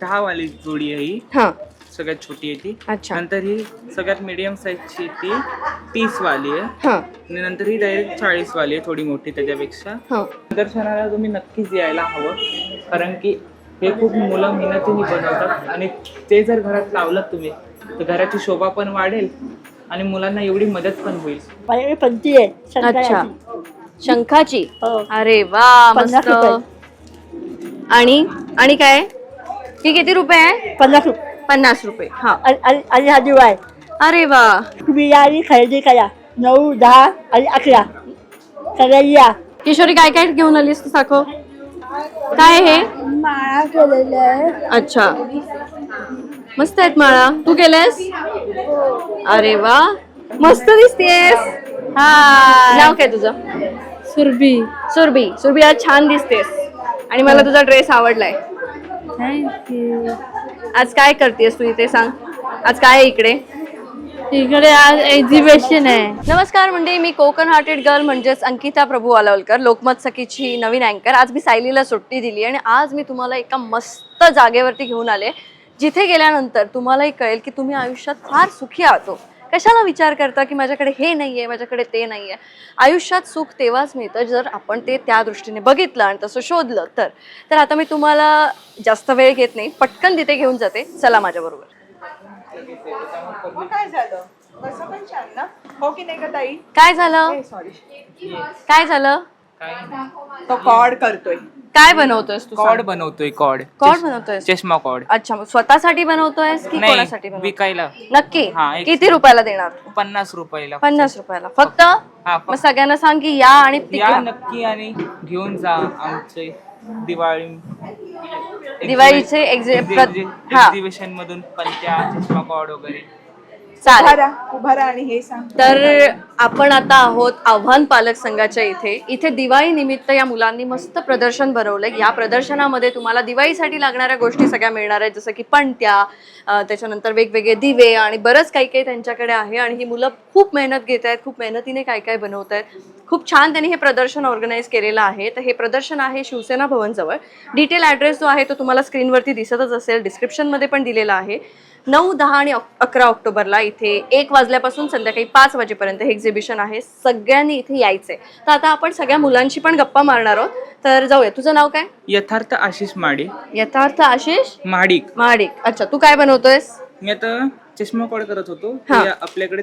दहा वाली जोडी आहे ही. हा. सगळ्यात छोटी आहे ती. अच्छा. नंतर ही सगळ्यात मिडियम साईजची ती तीस वाली आहे. हा. आणि नंतर ही डायरेक्ट चाळीस वाली आहे थोडी मोठी त्याच्यापेक्षा. हा. प्रदर्शनाला तुम्ही नक्कीच यायला हवं. कारण की हे खूप मुलं मेहनतीने बनवतात. आणि ते जर घरात लावलं तुम्ही तर घराची शोभा पण वाढेल आणि मुलांना एवढी मदत पण होईल. माझ्याकडे पंथी आहे. अच्छा. शंकराची. शंखाची? हो. अरे वा पन्नास मस्त. आणि? आणि काय? ही किती रुपये आहे? पन्नास रुपये पन्नास रुपये हा. आणि- आणि आणि हा दिवा आहे अरे वा. तुम्ही या आणि खरेदी करा. नऊ दहा आणि अकरा. सगळ्या या. किशोरी काय काय घेऊन आलीस तू दाखव काय हे? माळा केलेल्या आहे. अच्छा. मस्त आहेत माळा. तू केलेस अरे वा. मस्त दिसतेस. हा नाव काय तुझं? सुरभी. सुरभी. सुरभी आज छान दिसतेस. आणि मला तुझा ड्रेस आवडलाय. थँक्यू आज काय करतेस तू इथे सांग. आज काय आहे इकडे? इकडे आज एक्झिबिशन आहे. नमस्कार म्हणजे मी कोकण हार्टेड गर्ल म्हणजेच अंकिता प्रभू आलवलकर लोकमत सखीची नवीन अँकर आज मी सायलीला सुट्टी दिली आणि आज मी तुम्हाला एका मस्त जागेवरती घेऊन आले. जिथे गेल्यानंतर तुम्हालाही कळेल की तुम्ही आयुष्यात फार सुखी आहात हो. कशाला विचार करता की माझ्याकडे हे नाही आहे माझ्याकडे ते नाही आहे आयुष्यात सुख तेव्हाच मिळतं जर आपण ते त्या दृष्टीने बघितलं आणि तसं शोधलं तर. तर आता मी तुम्हाला जास्त वेळ घेत नाही पटकन तिथे घेऊन जाते. चला माझ्याबरोबर काय झालं? हो की नाही का ताई? काय झालं? सॉरी काय झालं? तो कॉड करतोय. काय बनवतोयस तू कॉड बनवतोय कॉड. कॉड बनवतोयस? चष्मा कॉड. अच्छा मग स्वतःसाठी बनवतोयस की कोणासाठी बनवतोय विकायला. नक्की? हा, एक- किती रुपयाला देणार पन्नास रुपयाला. पन्नास रुपयाला. फक्त. हा मग सगळ्यांना सांग की या आणि या तिकडे नक्की आणि घेऊन जा आमचे दिवाळी दिवाळीचे exhi- प्र- हा. एक्झिबिशन मधून पंत्या चष्मा कॉड वगैरे. चालेल. उभारा उभारा आणि हे सांग. तर आपण आता आहोत आव्हान पालक संघाच्या इथे. इथे दिवाळी निमित्त या मुलांनी मस्त प्रदर्शन भरवलंय. या प्रदर्शनामध्ये तुम्हाला दिवाळीसाठी लागणाऱ्या गोष्टी सगळ्या मिळणार आहेत. जसं की पणत्या अं, त्याच्यानंतर वेगवेगळे दिवे आणि बरंच काही काही त्यांच्याकडे आहे. आणि ही मुलं खूप मेहनत घेत आहेत खूप मेहनतीने काय काय बनवत आहेत खूप छान त्यांनी हे प्रदर्शन ऑर्गनाईज केलेलं आहे. तर हे प्रदर्शन आहे शिवसेना भवनजवळ. डिटेल ॲड्रेस जो आहे तो तुम्हाला स्क्रीनवरती दिसतच असेल. डिस्क्रिप्शनमध्ये पण दिलेला आहे. नऊ दहा आणि अकरा ऑक्टोबरला इथे एक वाजल्यापासून संध्याकाळी पाच वाजेपर्यंत हे एक्झिबिशन आहे. सगळ्यांनी इथे यायचंय. तर आता आपण सगळ्या मुलांशी पण गप्पा मारणार आहोत. तर जाऊया. तुझं नाव काय? यथार्थ आशिष माडी. यथार्थ आशिष? महाडिक महाडिक अच्छा तू काय बनवतोयस? मी आता चष्मा कॉड करत होतो. हा. आपल्याकडे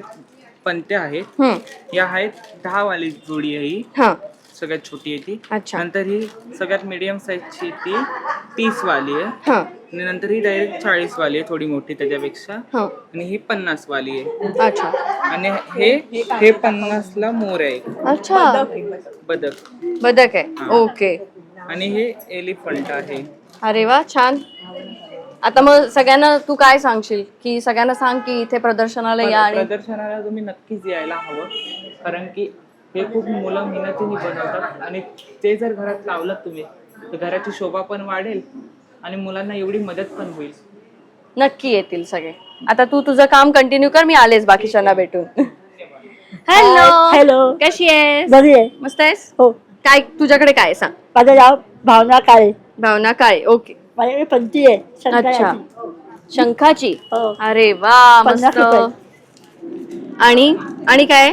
पंत्या आहेत. हम्म या आहेत दहा वाली जोडी आहे ही. हा. सगळ्यात छोटी आहे ती. अच्छा. नंतर ही सगळ्यात मिडियम साईजची ती तीस वाली आहे. हा. आणि नंतर ही डायरेक्ट चाळीस वाली आहे थोडी मोठी त्याच्यापेक्षा. हा. आणि ही पन्नास वाली आहे. अच्छा. आणि हे हे पन्नासला मोर आहे. अच्छा. बदक. बदक आहे. ओके. आणि हे एलिफंट आहे. अरे वा छान. आता मग सगळ्यांना तू काय सांगशील? की सगळ्यांना सांग की इथे प्रदर्शनाला या आणि प्रदर्शनाला तुम्ही नक्कीच यायला हवं. कारण की हे खूप मुलं मेहनतीने बनवतात आणि ते जर घरात लावलं तुम्ही तर घराची शोभा पण वाढेल आणि मुलांना एवढी मदत पण होईल. नक्की येतील सगळे. आता तू तुझं काम कंटिन्यू कर मी आलेच बाकीच्यांना भेटून. हॅलो हॅलो कशी आहेस? बरी आहे. मस्त आहेस? हो. काय तुझ्याकडे काय आहे? सांग. माझं नाव भावना काळे. भावना काय ओके माझ्याकडे आहे. अच्छा. शंकराची. शंखाची? हो. अरे वा पन्नास मस्त. आणि? आणि काय?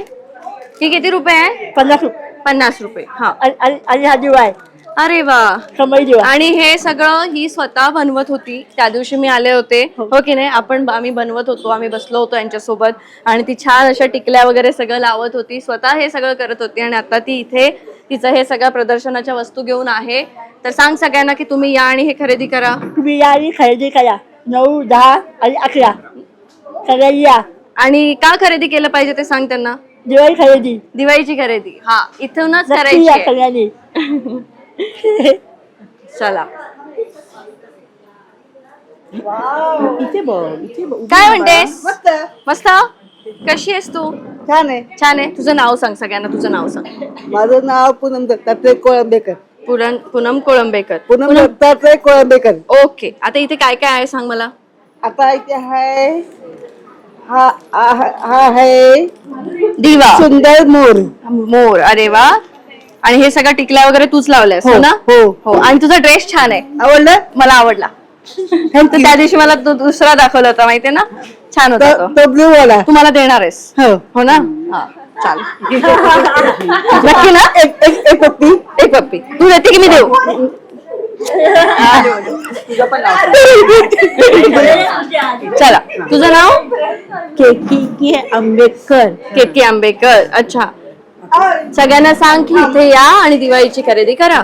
ही किती रुपये आहे? पन्नास रुपये. पन्नास रुपये. हा. आणि- आणि आणि हा दिवा आहे. अरे वा. कमई दिवा. आणि हे सगळं ही स्वतः बनवत होती. त्या दिवशी मी आले होते. हो. की नाही? आपण आम्ही बनवत होतो. आम्ही बसलो होतो यांच्यासोबत. आणि ती छान अशा टिकल्या वगैरे सगळं लावत होती. स्वतः हे सगळं करत होती. आणि आता ती इथे तिचं हे सगळ्या प्रदर्शनाच्या वस्तू घेऊन आहे. तर सांग सगळ्यांना की तुम्ही या आणि हे खरेदी करा. तुम्ही या आणि खरेदी करा. नऊ दहा आणि अकरा. सगळ्या या. आणि का खरेदी केलं पाहिजे ते सांग त्यांना? दिवाळी खरेदी. दिवाळीची खरेदी. हा इथूनच नक्की करायची या आहे. सगळ्यांनी. चला. इथे बघ इथे बघ. काय म्हणतेस? मस्त. मस्त? कशी आहेस तू? छान आहे. छान आहे. तुझं नाव सांग सगळ्यांना तुझं नाव सांग. माझं नाव पूनम दत्तात्रय कोळंबेकर. पुरण पूनम कोळंबेकर. पूनम दत्तात्रय कोळंबेकर. ओके. आता इथे काय काय आहे सांग मला? आता इथे आहे हा हा हा आहे दिवा. सुंदर मोर. मोर. अरे वा. आणि हे सगळं टिकल्या वगैरे तूच लावलंयस हो ना? हो. हो. आणि तुझा ड्रेस छान आहे. आवडलं? मला आवडला. त्या दिवशी मला तो दुसरा दाखवला होता माहितीये ना? छान होता तो. तो ब्लू वाला. तुम्हाला देणार आहेस. हो. हो ना? हा चाल. नक्की ना? एक एक एक पप्पी. एक पप्पी. तू देते की मी देऊ? चला. तुझं नाव? केकी की आंबेडकर. केके आंबेकर अच्छा. सगळ्यांना सांग की इथे या आणि दिवाळीची खरेदी करा.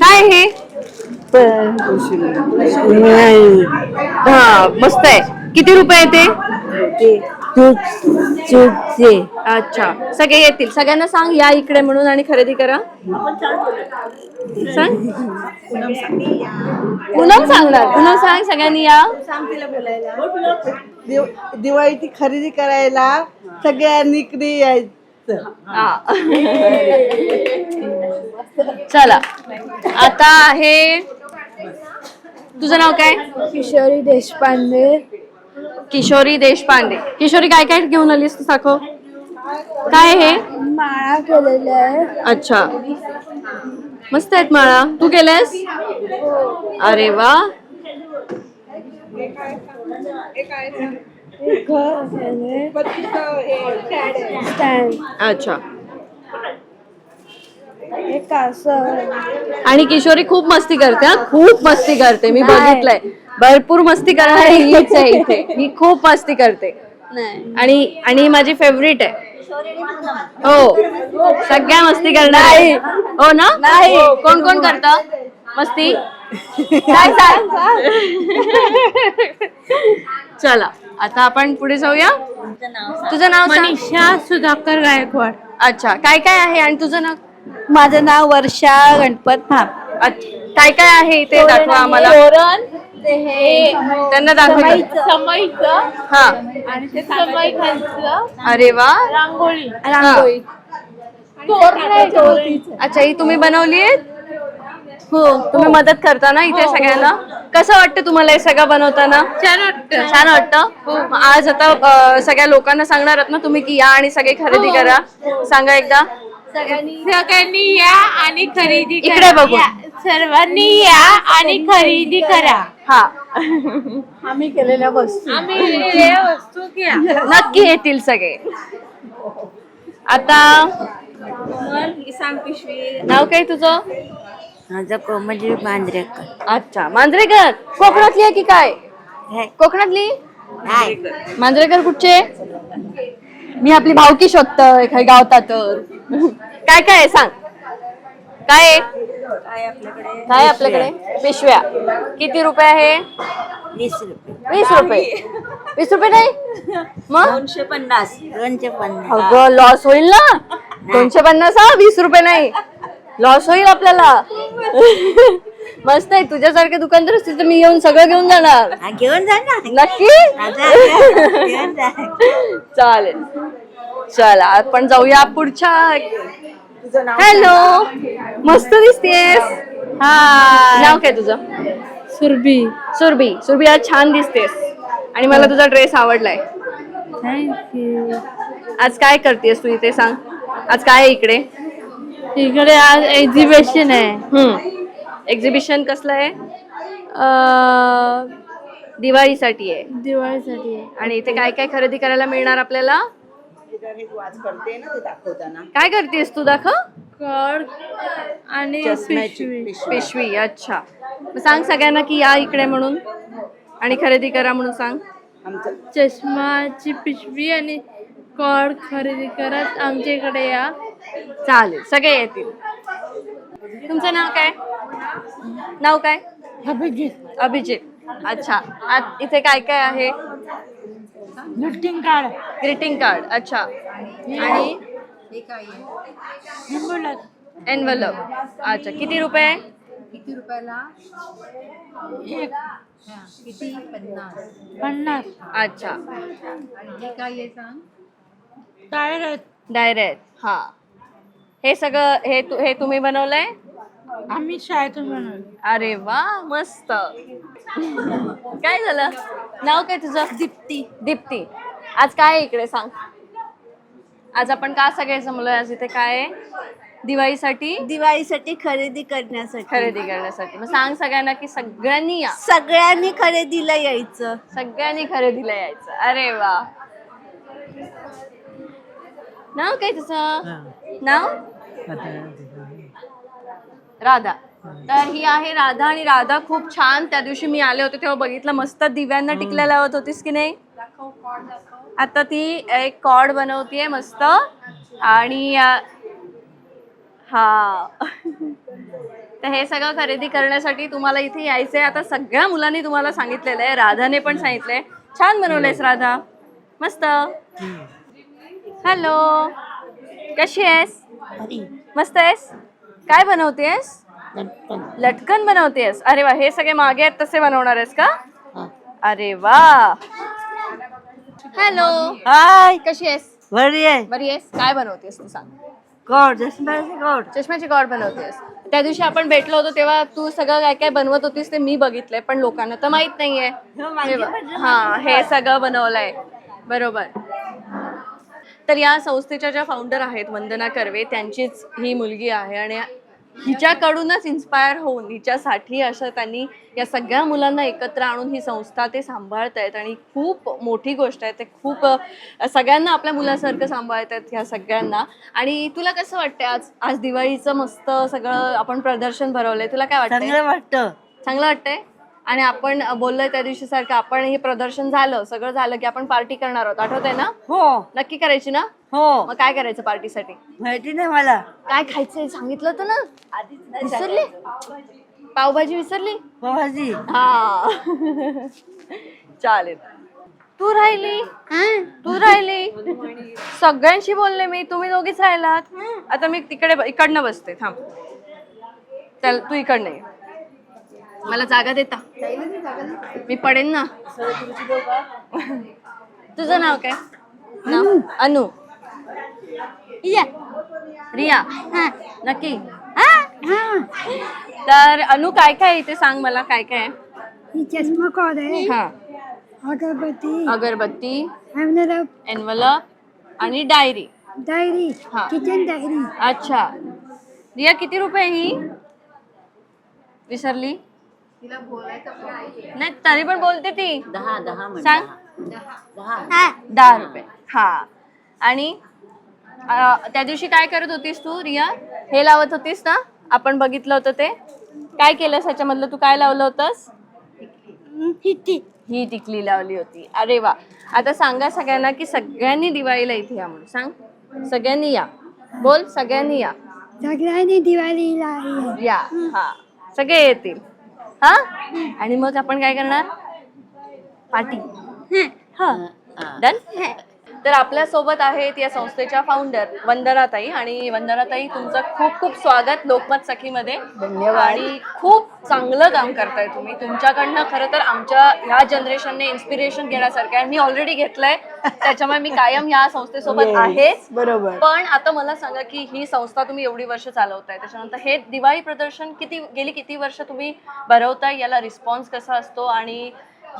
काय हे? नाही हा मस्त आहे. किती रुपये ते ते? अच्छा सगळे येतील. सगळ्यांना सांग या इकडे म्हणून आणि खरेदी करा. सांग. पूनम सांगणार. पूनम सांग सगळ्यांनी या. दिव- दिवाळीची खरेदी करायला सगळ्यांनी इकडे यायचं. हा. चला. आता आहे तुझं नाव काय? किशोरी देशपांडे. किशोरी देशपांडे. किशोरी काय काय घेऊन आलीस तू दाखव काय हे? माळा केलेल्या आहे. अच्छा. मस्त आहेत माळा. तू केलंयस? अरे वा. अच्छा. एक कासव आणि किशोरी खूप मस्ती करते हा. खूप मस्ती करते. मी बघितलंय. भरपूर मस्ती करणारी हीच आहे इथे. ही खूप मस्ती करते. आणि आणि ही माझी फेवरेट आहे. हो. सगळ्या मस्ती करणार. हो ना? नाही. कोण कोण करत? मस्ती? काय चला. आता आपण पुढे जाऊया. तुझं नाव. मनीषा सुधाकर गायकवाड. अच्छा. काय काय आहे आणि तुझं नाव? माझं नाव वर्षा गणपत अच्छा. काय काय आहे इथे? दाखवा आम्हाला. तोरण ते हे त्यांना दाखव समईचं. हा. आणि ते समई खालचं अरे वा. रांगोळी. रांगोळी. तोरण आहे तोरण. अच्छा ही तुम्ही बनवली हो. तुम्ही मदत करता ना इथे सगळ्यांना? कसं वाटतं तुम्हाला हे सगळं बनवताना? छान वाटतं. छान वाटतं? मग आज आता अं, सगळ्या लोकांना सांगणार आहात ना तुम्ही की या आणि सगळे खरेदी करा. सांगा एकदा. सगळ्यांनी या. आणि खरेदी इकडे करा. बघून. या. सर्वांनी या आणि खरेदी करा. हा. आम्ही केलेल्या वस्तू. आम्ही वस्तू घ्या. नक्की येतील सगळे. आता नाव काय तुझं? माझं कोमली मांजरेकर. अच्छा मांजरेकर. कोकणातली आहे की काय? कोकणातली? मांजरेकर कुठचे? मी आपली भावकी शोधतोय काही गावता तर. काय काय आहे? सांग. काय आहे? काय आपल्याकडे? पिशव्या. किती रुपये आहे? वीस रुपये. वीस रुपये. वीस रुपये नाही? मग? दोनशे पन्नास दोनशे पन्नास अगं लॉस होईल ना? दोनशे पन्नास हा? वीस रुपये नाही. लॉस होईल आपल्याला. मस्त आहे तुझ्यासारखे दुकानदार असतील तर मी येऊन सगळं घेऊन जाणार. हा, घेऊन जा ना. नक्की? घेऊन जा. चालेल. चला आपण जाऊया पुढच्या हॅलो मस्त दिसतेस. हा नाव काय तुझं? सुरभी. सुरभी. सुरभी आज छान दिसतेस. आणि मला तुझा ड्रेस आवडलाय. थँक्यू आज काय करतेस तू इथे सांग. आज काय आहे इकडे? इकडे आज एक्झिबिशन आहे. हम्म. एक्झिबिशन कसलं आहे? अं, दिवाळीसाठी आहे. दिवाळीसाठी आहे. आणि इथे काय काय खरेदी करायला मिळणार आपल्याला? वाच करते ना ते दाखवताना काय करतेस तू दाखव. कड आणि पिशवी. पिशवी. अच्छा. मग सांग सगळ्यांना की या इकडे म्हणून. आणि खरेदी करा म्हणून सांग. आमचं चष्माची पिशवी आणि कड खरेदी करत आमच्या इकडे या. चालेल सगळे येतील. तुमचं नाव काय? नाव काय? अभिजित. अभिजित. अच्छा. आत इथे काय काय आहे? ग्रीटिंग कार्ड ग्रीटिंग कार्ड अच्छा. आणि? एनवलप अच्छा. किती रुपये पन्नास. अच्छा. डायरेक्ट डायरेक्ट हा. हे सगळं हे तु- हे तुम्ही बनवलंय? आम्ही शाळेतून बनवलं अरे वा मस्त. काय झालं? नाव काय तुझं? दीप्ती. दीप्ती. आज काय आहे इकडे सांग. आज आपण का सगळे जमलोय आज इथे काय आहे? दिवाळीसाठी? दिवाळीसाठी खरेदी करण्यासाठी. खरेदी करण्यासाठी. मग सांग सगळ्यांना की सगळ्यांनी या. सगळ्यांनी खरेदीला यायचं. सगळ्यांनी खरेदीला यायचं. अरे वा. नाव काय तुझं? नाव? राधा. तर ही आहे राधा आणि राधा खूप छान. त्या दिवशी मी आले होते तेव्हा बघितलं मस्त दिव्यांना टिकल्या लावत होतीस की नाही? आता ती एक कॉड बनवतीये मस्त. आणि हा. तर हे सगळं खरेदी करण्यासाठी तुम्हाला इथे यायचंय. आता सगळ्या मुलांनी तुम्हाला सांगितलेलं आहे. राधाने पण सांगितलंय. छान बनवलंयस राधा. मस्त. हॅलो. कशी आहेस? मस्त आहेस? काय बनवतेस? लटकन. बनवतेस? अरे वा हे सगळे मागे आहेत तसे बनवणार आहेस का? अरे वा. हॅलो हाय कशी आहेस? बरी आहे. बरी आहेस? काय बनवतेस तू सांग. गोड जसं गोड. चष्म्याची कॉड बनवतेस. त्या दिवशी आपण भेटलो होतो तेव्हा तू सगळं काय काय बनवत होतीस ते मी बघितलंय पण लोकांना तर माहीत नाहीये. हे बघ. हा हे सगळं बनवलंय. बरोबर. तर या संस्थेच्या ज्या फाउंडर आहेत वंदना कर्वे त्यांचीच ही मुलगी आहे आणि हिच्याकडूनच इन्स्पायर होऊन हिच्यासाठी असं त्यांनी या सगळ्या मुलांना एकत्र आणून ही संस्था ते सांभाळत आहेत. आणि खूप मोठी गोष्ट आहे ते खूप सगळ्यांना आपल्या मुलासारखं सांभाळत आहेत ह्या सगळ्यांना. आणि तुला कसं वाटतंय आज? आज दिवाळीचं मस्त सगळं आपण प्रदर्शन भरवलंय. तुला काय चांगलं वाटतं. चांगलं वाटतंय? आणि आपण बोललोय त्या दिवशी सारखं आपण हे प्रदर्शन झालं सगळं झालं की आपण पार्टी करणार आहोत. आठवत ना? हो. नक्की करायची ना? हो. मग काय करायचं पार्टीसाठी? माहिती नाही मला. काय खायचंय? सांगितलं होतं ना? विसरली? पावभाजी विसरली? बाबाजी हा. चालेल. तू राहिली? तू राहिली? सगळ्यांशी बोलले मी तुम्ही दोघीच राहिलात. आता मी तिकडे इकडनं बसते थांब. चल तू इकडनं ये. मला जागा देता मी पडेन ना. तुझं नाव काय? नाव? अनु. रिया. नक्की. तर अनु काय काय आहे ते सांग मला काय काय? आहे? ही चष्मा कॉड आहे. हा. अगरबत्ती. अगरबत्ती. एनवेलप एनवलप आणि डायरी डायरी हा. किचन डायरी अच्छा. रिया किती रुपये ही? विसरली. नाही तरी पण बोलते ती. दहा दहा सांग. दहा. दहा. रुपये. हा. आणि अं, त्या दिवशी काय करत होतीस तू रिया? हे लावत होतीस ना? आपण बघितलं होतं ते. काय केलंस ह्याच्यामधलं? तू काय लावलं होतंस? ही टिकली लावली होती. अरे वा. आता सांगा सगळ्यांना की सगळ्यांनी दिवाळीला इथे या म्हणून. सांग. सगळ्यांनी या. बोल सगळ्यांनी या. सगळ्यांनी दिवाळीला. या. हा. सगळे येतील. हा? आणि मग आपण काय करणार? पार्टी. हा. डन तर आपल्यासोबत आहेत या संस्थेच्या फाउंडर वंदनाताई. आणि वंदनाताई तुमचं खूप खूप स्वागत लोकमत सखीमध्ये. आणि खूप चांगलं काम करताय तुम्ही. तुमच्याकडनं खरं तर आमच्या ह्या जनरेशनने इन्स्पिरेशन घेण्यासारखं आहे. मी ऑलरेडी घेतलंय. त्याच्यामुळे मी कायम या संस्थेसोबत आहेच बरोबर. पण आता मला सांगा की ही संस्था तुम्ही एवढी वर्ष चालवताय. त्याच्यानंतर हे दिवाळी प्रदर्शन किती गेली किती वर्ष तुम्ही भरवताय? याला रिस्पॉन्स कसा असतो? आणि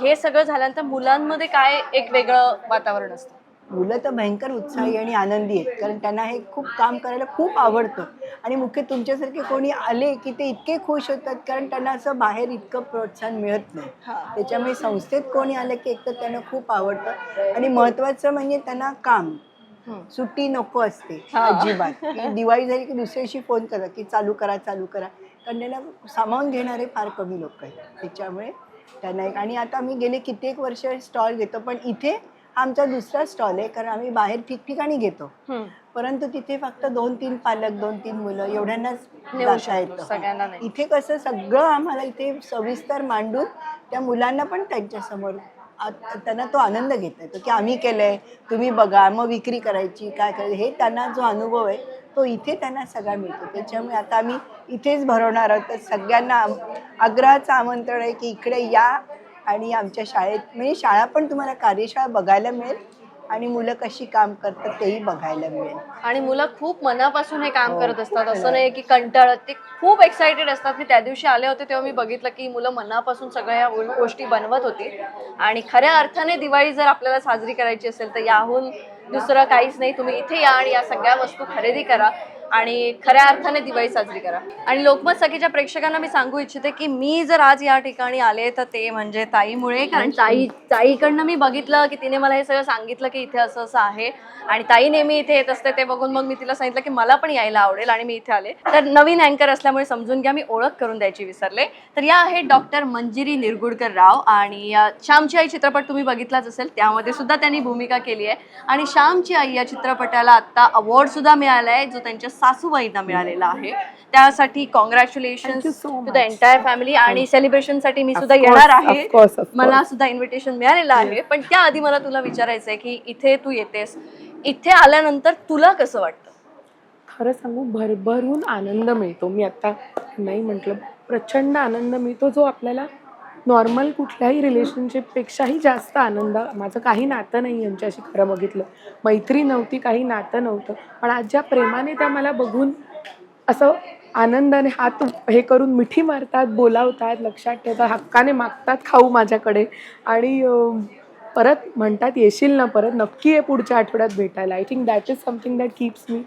हे सगळं झाल्यानंतर मुलांमध्ये काय एक वेगळं वातावरण असतं? मुलं तर भयंकर उत्साही आणि आनंदी आहेत. कारण त्यांना हे खूप काम करायला खूप आवडतं. आणि मुख्य तुमच्यासारखे कोणी आले की ते इतके खुश होतात कारण त्यांना असं बाहेर इतकं प्रोत्साहन मिळत नाही. त्याच्यामुळे संस्थेत कोणी आलं की एकतर त्यांना खूप आवडतं. आणि महत्त्वाचं म्हणजे त्यांना काम. सुट्टी नको असते अजिबात. दिवाळी झाली की दुसऱ्या दिवशी फोन करा की चालू करा चालू करा. कारण त्यांना सामावून घेणारे फार कमी लोक आहेत. त्याच्यामुळे त्यांना एक आणि आता आम्ही गेले कित्येक वर्ष स्टॉल घेतो पण इथे आमचा दुसरा स्टॉल आहे कारण आम्ही बाहेर ठिकठिकाणी घेतो. परंतु तिथे फक्त दोन तीन पालक दोन तीन मुलं एवढ्यांनाच शकतो, येतं. इथे कसं सगळं आम्हाला इथे सविस्तर मांडून त्या मुलांना पण त्यांच्यासमोर त्यांना तो आनंद घेता येतो की आम्ही केलंय तुम्ही बघा मग विक्री करायची काय करायची हे त्यांना जो अनुभव आहे तो इथे त्यांना सगळा मिळतो त्याच्यामुळे आता आम्ही इथेच भरवणार आहोत तर सगळ्यांना आग्रहाचं आमंत्रण आहे की इकडे या आणि आमच्या शाळेत म्हणजे शाळा पण तुम्हाला कार्यशाळा बघायला मिळेल आणि मुलं कशी काम करतात तेही बघायला मिळेल. आणि मुलं खूप मनापासून हे काम करत असतात. असं नाही की कंटाळत ते खूप एक्साइटेड असतात. मी त्या दिवशी आले होते तेव्हा मी बघितलं की मुलं मनापासून सगळ्या या गोष्टी बनवत होती. आणि खऱ्या अर्थाने दिवाळी जर आपल्याला साजरी करायची असेल तर याहून दुसरं काहीच नाही. तुम्ही इथे या आणि या सगळ्या वस्तू खरेदी करा. आणि खऱ्या अर्थाने दिवाळी साजरी करा. आणि लोकमत सखीच्या प्रेक्षकांना मी सांगू इच्छिते की मी जर आज या ठिकाणी आले तर ते म्हणजे ताईमुळे कारण ताई ताईकडनं मी बघितलं की तिने मला हे सगळं सांगितलं की इथे असं असं आहे. आणि ताई नेहमी इथे येत असते ते बघून मग मी तिला सांगितलं की मला पण यायला आवडेल आणि मी इथे आले. तर नवीन अँकर असल्यामुळे समजून घ्या मी ओळख करून द्यायची विसरले. तर या आहेत डॉक्टर मंजिरी निरगुडकर राव आणि श्यामची आई चित्रपट तुम्ही बघितलाच असेल त्यामध्ये सुद्धा त्यांनी भूमिका केली आहे. आणि श्यामची आई या चित्रपटाला आता अवॉर्ड सुद्धा मिळाला आहे जो त्यांच्या सासूबाईंना मिळालेला आहे. त्यासाठी congratulation to the entire family आणि सेलिब्रेशनसाठी मी सुद्धा येणार आहे. मला सुद्धा इन्व्हिटेशन मिळालेलं आहे. पण त्याआधी मला तुला विचारायचं आहे की इथे तू येतेस. इथे आल्यानंतर तुला कसं वाटतं? खरं सांगू भरभरून आनंद मिळतो. मी आता नाही म्हटलं प्रचंड आनंद मिळतो जो आपल्याला नॉर्मल कुठल्याही रिलेशनशिपपेक्षाही जास्त आनंद माझं काही नातं नाही यांच्याशी खरं बघितलं. मैत्री नव्हती काही नातं नव्हतं. पण आज ज्या प्रेमाने त्या मला बघून असं आनंदाने हात हे करून मिठी मारतात बोलावतात लक्षात ठेवतात हक्काने मागतात खाऊ माझ्याकडे. आणि परत म्हणतात येशील ना परत नक्की आहे पुढच्या आठवड्यात भेटायला. I think that is something that keeps me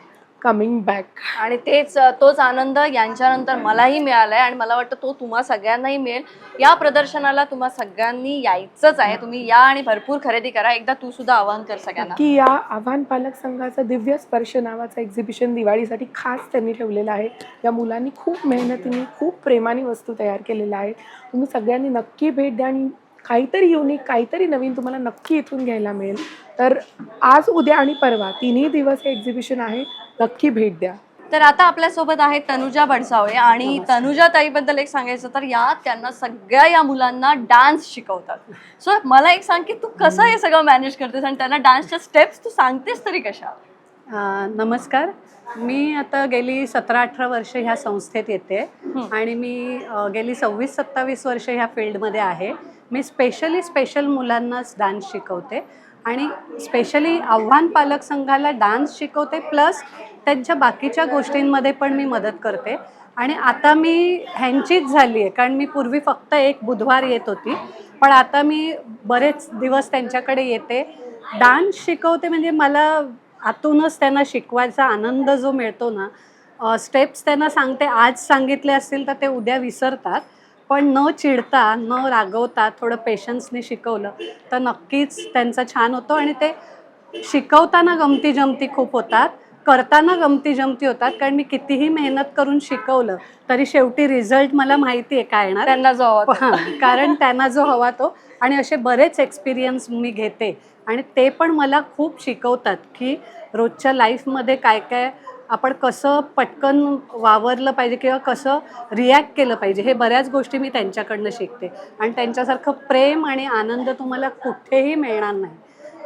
coming back आणि तेच तोच आनंद यांच्यानंतर मलाही मिळालाय आणि मला वाटतं तो तुम्हा सगळ्यांनाही मिळेल. या प्रदर्शनाला तुम्हा सगळ्यांनी यायचंच आहे. तुम्ही या आणि भरपूर खरेदी करा. एकदा तू सुद्धा आवाहन कर सगळ्यांना. की या आव्हान पालक संघाचं दिव्य स्पर्श नावाचं एक्झिबिशन दिवाळीसाठी खास त्यांनी ठेवलेलं आहे. या मुलांनी खूप मेहनतीने खूप प्रेमाने वस्तू तयार केलेल्या आहेत. तुम्ही सगळ्यांनी नक्की भेट द्या आणि काहीतरी युनिक काहीतरी नवीन तुम्हाला नक्की इथून घ्यायला मिळेल. तर आज उद्या आणि परवा तिन्ही दिवस हे एक्झिबिशन आहे. नक्की भेट द्या. तर आता आपल्यासोबत आहे तनुजा बडसावळे आणि तनुजा ताईबद्दल एक सांगायचं तर या त्यांना सगळ्या या मुलांना डान्स शिकवतात. सो मला एक सांग की तू कसं हे सगळं मॅनेज करतेस आणि त्यांना डान्सच्या स्टेप्स तू सांगतेस तरी कशा? नमस्कार. मी आता गेली सतरा अठरा वर्ष ह्या संस्थेत येते आणि मी अ, गेली सव्वीस सत्तावीस वर्ष ह्या फील्डमध्ये आहे. मी स्पेशली स्पेशल मुलांनाच डान्स शिकवते. आणि स्पेशली आव्हान पालक संघाला डान्स शिकवते प्लस त्यांच्या बाकीच्या गोष्टींमध्ये पण मी मदत करते. आणि आता मी ह्यांचीच झाली आहे कारण मी पूर्वी फक्त एक बुधवार येत होती पण आता मी बरेच दिवस त्यांच्याकडे येते. डान्स शिकवते म्हणजे मला आतूनच त्यांना शिकवायचा आनंद जो मिळतो ना स्टेप्स त्यांना सांगते आज सांगितले असतील तर ते उद्या विसरतात. पण न चिडता न रागवता थोडं पेशन्सने शिकवलं तर नक्कीच त्यांचं छान होतं आणि ते शिकवताना गमती जमती खूप होतात करताना गमती जमती होतात कारण मी कितीही मेहनत करून शिकवलं तरी शेवटी रिझल्ट मला माहिती आहे काय येणार त्यांना जो हवा तो. कारण त्यांना जो हवा तो आणि असे बरेच एक्सपिरियन्स मी घेते आणि ते पण मला खूप शिकवतात की रोजच्या लाईफमध्ये काय काय आपण कसं पटकन वावरलं पाहिजे किंवा कसं रिॲक्ट केलं पाहिजे हे बऱ्याच गोष्टी मी त्यांच्याकडनं शिकते. आणि त्यांच्यासारखं प्रेम आणि आनंद तुम्हाला कुठेही मिळणार नाही.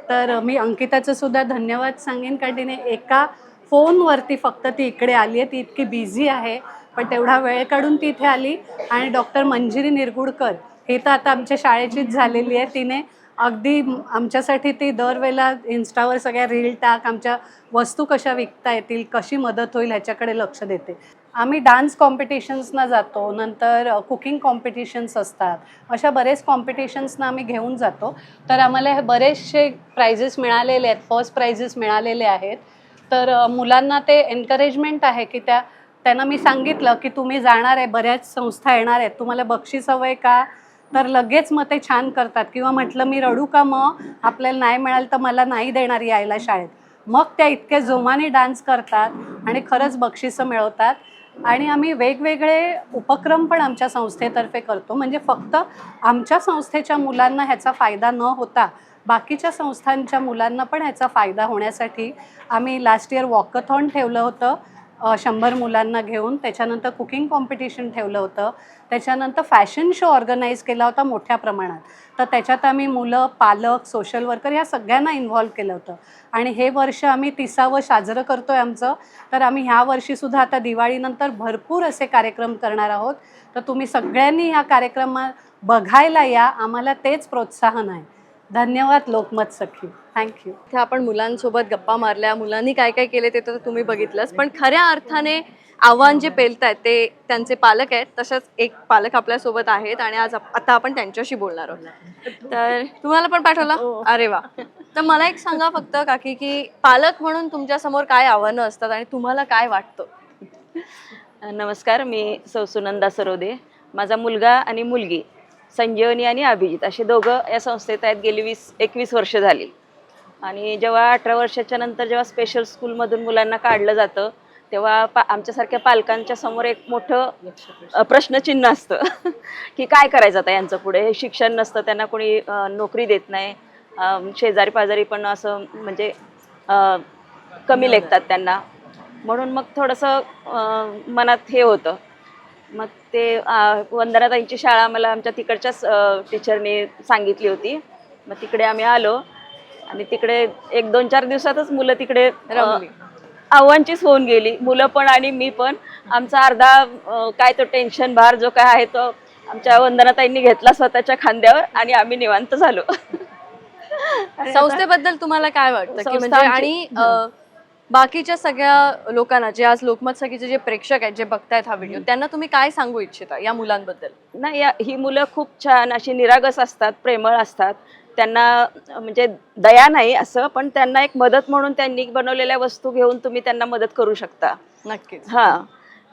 तर मी अंकिताचं सुद्धा धन्यवाद सांगेन कारण तिने एका फोनवरती फक्त ती इकडे आली आहे. ती इतकी बिझी आहे पण तेवढा वेळ काढून ती इथे आली. आणि डॉक्टर मंजिरी निरगुडकर हे तर आता आमच्या शाळेचीच झालेली आहे. तिने अगदी आमच्यासाठी ती दरवेळेला इन्स्टावर सगळ्या रील टाक आमच्या वस्तू कशा विकता येतील कशी मदत होईल ह्याच्याकडे लक्ष देते. आम्ही डान्स कॉम्पिटिशन्सना जातो नंतर कुकिंग कॉम्पिटिशन्स असतात. अशा बरेच कॉम्पिटिशन्सना आम्ही घेऊन जातो. तर आम्हाला हे बरेचसे प्राइजेस मिळालेले आहेत फर्स्ट प्राइजेस मिळालेले आहेत. तर मुलांना ते एनकरेजमेंट आहे की त्या त्यांना मी सांगितलं की तुम्ही जाणार आहे बऱ्याच संस्था येणार आहेत. तुम्हाला बक्षीस हवं आहे का? तर लगेच मग ते छान करतात. किंवा म्हटलं मी रडू का मग? आपल्याला नाही मिळालं तर मला नाही देणार यायला शाळेत. मग त्या इतके जोमाने डान्स करतात आणि खरंच बक्षिसं मिळवतात. आणि आम्ही वेगवेगळे उपक्रम पण आमच्या संस्थेतर्फे करतो. म्हणजे फक्त आमच्या संस्थेच्या मुलांना ह्याचा फायदा न होता बाकीच्या संस्थांच्या मुलांना पण ह्याचा फायदा होण्यासाठी आम्ही लास्ट इयर वॉकथॉन ठेवलं होतं. शंभर मुलांना घेऊन त्याच्यानंतर कुकिंग कॉम्पिटिशन ठेवलं होतं. त्याच्यानंतर फॅशन शो ऑर्गनाईज केला होता मोठ्या प्रमाणात. तर त्याच्यात आम्ही मुलं पालक सोशल वर्कर ह्या सगळ्यांना इन्व्हॉल्व केलं होतं. आणि हे वर्ष आम्ही तिसावं साजरं करतो आहे आमचं. तर आम्ही ह्या वर्षीसुद्धा आता दिवाळीनंतर भरपूर असे कार्यक्रम करणार आहोत. तर तुम्ही सगळ्यांनी ह्या कार्यक्रमात बघायला या. आम्हाला तेच प्रोत्साहन आहे. धन्यवाद लोकमत सखी. थँक्यू इथे आपण मुलांसोबत गप्पा मारल्या. मुलांनी काय काय केले ते तर तुम्ही बघितलंच. पण खऱ्या अर्थाने आव्हान जे पेलतायत ते त्यांचे पालक आहेत. तसंच एक पालक आपल्यासोबत आहेत आणि आज आता आपण त्यांच्याशी बोलणार आहोत. तर तुम्हाला पण पाठवला? अरे वा. तर मला एक सांगा फक्त काकी की पालक म्हणून तुमच्यासमोर काय आव्हानं असतात आणि तुम्हाला काय वाटतं? नमस्कार मी सौ सुनंदा सरोदे. माझा मुलगा आणि मुलगी. संजीवनी आणि अभिजित असे दोघं या संस्थेत आहेत. गेली वीस एकवीस वर्ष झाली. आणि जेव्हा अठरा वर्षाच्या नंतर जेव्हा स्पेशल स्कूलमधून मुलांना काढलं जातं तेव्हा पा आमच्यासारख्या पालकांच्या समोर एक मोठं प्रश्नचिन्ह असतं. की काय करायचं आता यांचं पुढे? हे शिक्षण नसतं त्यांना कोणी नोकरी देत नाही. शेजारी पाजारी पण असं म्हणजे कमी लेखतात त्यांना. म्हणून मग थोडंसं मनात हे होतं. मग ते वंदनाताईंची शाळा मला आमच्या तिकडच्याच टीचरने सांगितली होती. मग तिकडे आम्ही आलो आणि तिकडे एक दोन चार दिवसातच मुलं तिकडे. आव्हानचीच होऊन गेली. मुलं पण आणि मी पण. आमचा अर्धा काय तो टेन्शन भार जो काय आहे तो आमच्या वंदनाताईंनी घेतला स्वतःच्या खांद्यावर आणि आम्ही निवांत झालो. संस्थेबद्दल तुम्हाला काय वाटतं? म्हणजे आणि बाकीच्या सगळ्या लोकांना जे आज लोकमत सखीचे जे प्रेक्षक आहेत जे बघतायत हा व्हिडिओ त्यांना तुम्ही काय सांगू इच्छिता या मुलांबद्दल? नाही या ही मुलं खूप छान अशी निरागस असतात प्रेमळ असतात. त्यांना म्हणजे दया नाही असं पण त्यांना एक मदत म्हणून त्यांनी बनवलेल्या वस्तू घेऊन तुम्ही त्यांना मदत करू शकता. नक्कीच. हां.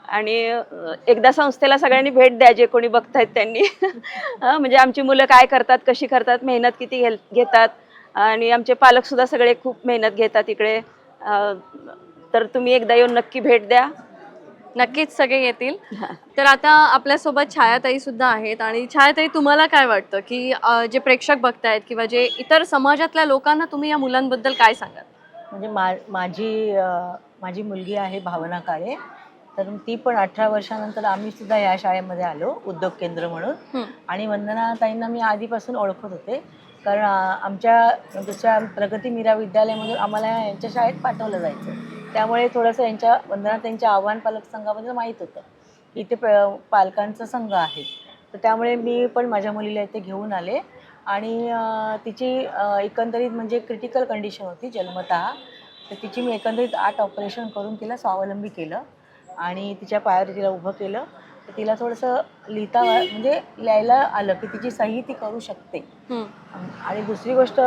आणि एकदा संस्थेला सगळ्यांनी भेट द्या जे कोणी बघतायत त्यांनी. म्हणजे आमची मुलं काय करतात कशी करतात मेहनत किती घेतात. आणि आमचे पालकसुद्धा सगळे खूप मेहनत घेतात इकडे. तर तुम्ही एकदा येऊन नक्की भेट द्या. नक्कीच सगळे येतील. तर आता आपल्यासोबत छायाताई सुद्धा आहेत आणि छायाताई तुम्हाला काय वाटतं की जे प्रेक्षक बघतायत किंवा जे इतर समाजातल्या लोकांना तुम्ही या मुलांबद्दल काय सांगाल? म्हणजे मा माझी माझी मुलगी आहे भावना काळे. तर ती पण अठरा वर्षानंतर आम्ही सुद्धा या शाळेमध्ये आलो उद्योग केंद्र म्हणून. आणि वंदना ताईंना मी आधीपासून ओळखत होते. कारण आमच्या दुसऱ्या प्रगती मीरा विद्यालयामधून आम्हाला यांच्या शाळेत पाठवलं जायचं. त्यामुळे थोडंसं यांच्या वंदना त्यांच्या आव्हान पालक संघाबद्दल माहीत होतं. इथे प- पालकांचा संघ आहे. तर त्यामुळे मी पण माझ्या मुलीला इथे घेऊन आले. आणि तिची एकंदरीत म्हणजे क्रिटिकल कंडिशन होती जन्मतः. तर तिची मी एकंदरीत आठ ऑपरेशन करून तिला स्वावलंबी केलं. आणि तिच्या पायावर तिला उभं केलं. तिला थोडंसं लिहिता म्हणजे लिहायला आलं की तिची सही ती करू शकते. आणि दुसरी गोष्ट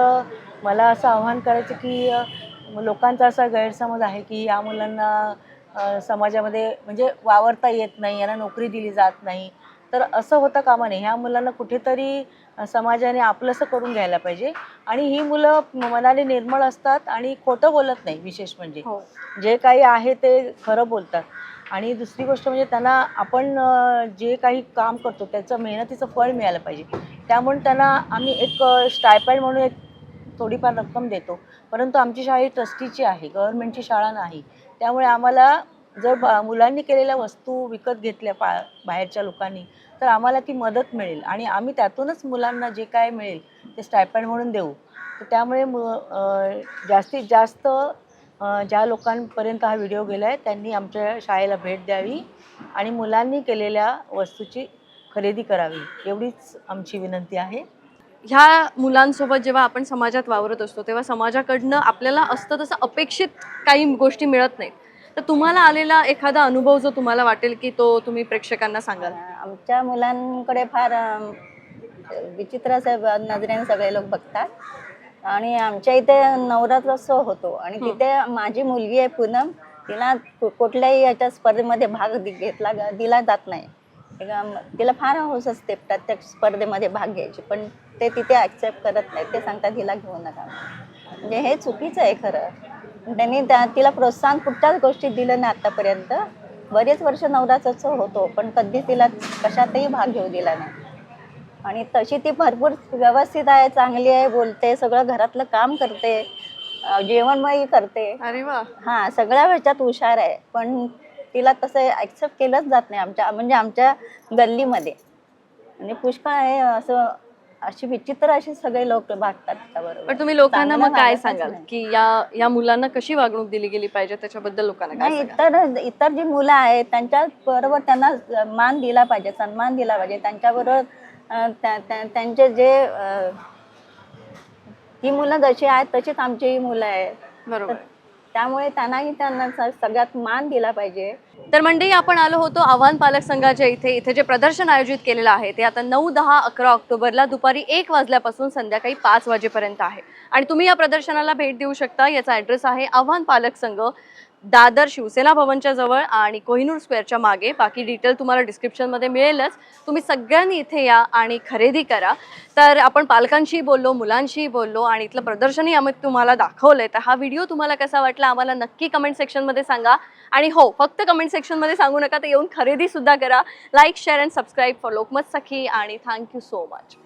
मला असं आव्हान करायचं की लोकांचा असा गैरसमज आहे की या मुलांना समाजामध्ये म्हणजे वावरता येत नाही यांना नोकरी दिली जात नाही. तर असं होता कामा नये. ह्या मुलांना कुठेतरी समाजाने आपलंसं करून घ्यायला पाहिजे. आणि ही मुलं मनाने निर्मळ असतात आणि खोटं बोलत नाही विशेष म्हणजे. हो. जे काही आहे ते खरं बोलतात. आणि दुसरी गोष्ट म्हणजे त्यांना आपण जे काही काम करतो त्याचं मेहनतीचं फळ मिळालं पाहिजे. त्यामुळे त्यांना आम्ही एक स्टायपॅड म्हणून एक थोडीफार रक्कम देतो. परंतु आमची शाळा ही ट्रस्टीची आहे गव्हर्नमेंटची शाळा नाही. त्यामुळे आम्हाला जर मुलांनी केलेल्या वस्तू विकत घेतल्या पा बाहेरच्या लोकांनी तर आम्हाला ती मदत मिळेल. आणि आम्ही त्यातूनच मुलांना जे काय मिळेल ते स्टायपॅड म्हणून देऊ. तर त्यामुळे मु जास्तीत जास्त ज्या लोकांपर्यंत हा व्हिडिओ गेला आहे त्यांनी आमच्या शाळेला भेट द्यावी आणि मुलांनी केलेल्या वस्तूची खरेदी करावी एवढीच आमची विनंती आहे. ह्या मुलांसोबत जेव्हा आपण समाजात वावरत असतो तेव्हा समाजाकडनं आपल्याला असतं तसं अपेक्षित काही गोष्टी मिळत नाहीत. तर तुम्हाला आलेला एखादा अनुभव जो तुम्हाला वाटेल की तो तुम्ही प्रेक्षकांना सांगाल? आमच्या मुलांकडे फार विचित्र असं नजरेने सगळे लोक बघतात. आणि आमच्या इथे नवरात्रोत्सव होतो. आणि तिथे माझी मुलगी आहे पूनम तिला कुठल्याही याच्या स्पर्धेमध्ये भाग घेतला दिला जात नाही. तिला फार हौस असते प्रत्येक स्पर्धेमध्ये भाग घ्यायची पण ते तिथे ॲक्सेप्ट करत नाही. ते सांगतात तिला घेऊ नका. म्हणजे हे चुकीचं आहे खरं. त्यांनी त्या तिला प्रोत्साहन कुठल्याच गोष्टीत दिलं नाही आतापर्यंत. बरेच वर्ष नवरात्रोत्सव होतो पण कधीच तिला कशातही भाग घेऊ दिला नाही. आणि तशी ती भरपूर व्यवस्थित आहे चांगली आहे बोलते सगळं घरातलं काम करते अं, जेवणमही करते. अरे वा. हां सगळ्या ह्याच्यात हुशार आहे पण तिला तसं ॲक्सेप्ट केलंच जात नाही आमच्या म्हणजे आमच्या गल्लीमध्ये. म्हणजे पुष्कळ आहे असं अशी विचित्र अशी सगळे लोक भागतात त्याबरोबर पण तुम्ही लोकांना मग काय सांगाल. की या या मुलांना कशी वागणूक दिली गेली पाहिजे? त्याच्याबद्दल लोकांना काय नाही? इतर इतर जी मुलं आहेत त्यांच्या बरोबर त्यांना मान दिला पाहिजे सन्मान दिला पाहिजे त्यांच्याबरोबर त्यांचे जे ही मुलं जशी आहेत तशीच आमची ही मुलं आहेत. बरोबर. त्यामुळे त्यांनाही त्यांना सगळ्यात मान दिला पाहिजे. तर मंडळी आपण आलो होतो आव्हान पालक संघाच्या इथे. इथे जे प्रदर्शन आयोजित केलेलं आहे ते आता नऊ दहा अकरा ऑक्टोबरला दुपारी एक वाजल्यापासून संध्याकाळी पाच वाजेपर्यंत आहे. आणि तुम्ही या प्रदर्शनाला भेट देऊ शकता. याचा ॲड्रेस आहे आव्हान पालक संघ. दादर शिवसेना भवनच्या जवळ आणि कोहिनूर स्क्वेअरच्या मागे. बाकी डिटेल तुम्हाला डिस्क्रिप्शनमध्ये मिळेलच. तुम्ही सगळ्यांनी इथे या आणि खरेदी करा. तर आपण पालकांशी बोललो मुलांशीही बोललो आणि इथलं प्रदर्शनही आम्ही तुम्हाला दाखवलंय. तर हा व्हिडिओ तुम्हाला कसा वाटला आम्हाला नक्की कमेंट सेक्शनमध्ये सांगा. आणि हो फक्त कमेंट सेक्शनमध्ये सांगू नका तर येऊन खरेदी सुद्धा करा. Like share and subscribe for Lokmat Sakhi आणि थँक्यू सो मच